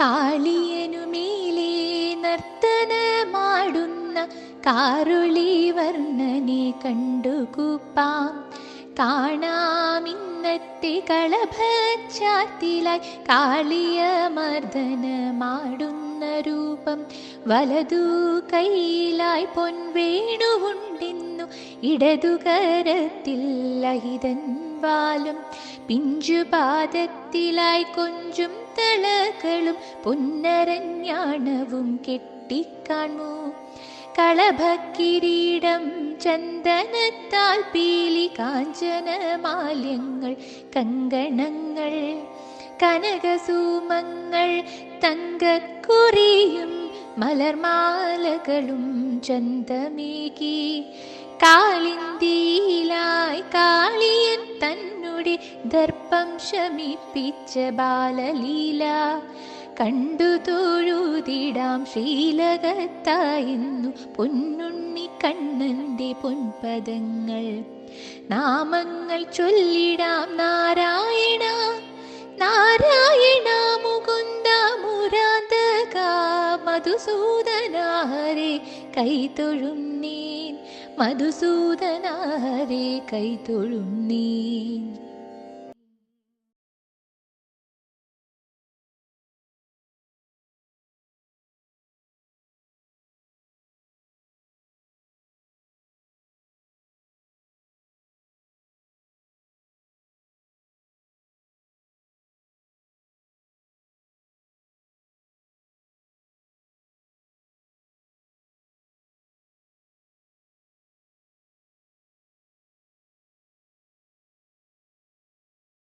കാളിയനുമേലെ നർത്തനമാടുന്ന കാരുളി വർണനെ കണ്ടുകൂപ്പാം കാണാമിന്നത്തെ കളഭച്ചാത്തിലായി കാളിയ മർദ്ദനമാടുന്ന രൂപം. വലതു കൈയിലായി പൊൻവേണുവുണ്ടെന്നു ഇടതുകരത്തിൽ ലഹിതൻ വാലും പിഞ്ചുപാദത്തിലായി കൊഞ്ചും തളകളും പുന്നരഞ്ഞാണവും കെട്ടിക്കാണു കളഭക്കിരീടം ചന്ദനത്താൽ പീലി കാഞ്ചനമാല്യങ്ങൾ കങ്കണങ്ങൾ കനകസൂമങ്ങൾ തങ്കക്കുറിയും മലർമാലകളും ചന്തമേകി. കാളിന്തിയിലായി കാളിയൻ തന്നുടെ ദർപ്പം ശമിപ്പിച്ച ബാലലീല. കണ്ടു തൊഴുതിടാം ശ്രീലകത്തായിരുന്നു പൊന്നുണ്ണി കണ്ണന്റെ പൊൻപദങ്ങൾ. നാമങ്ങൾ ചൊല്ലിടാം നാരായണ മധുസൂദനാഹരെ കൈതൊഴുന്നേൻ മധുസൂദനാഹരെ കൈതൊഴുന്നേൻ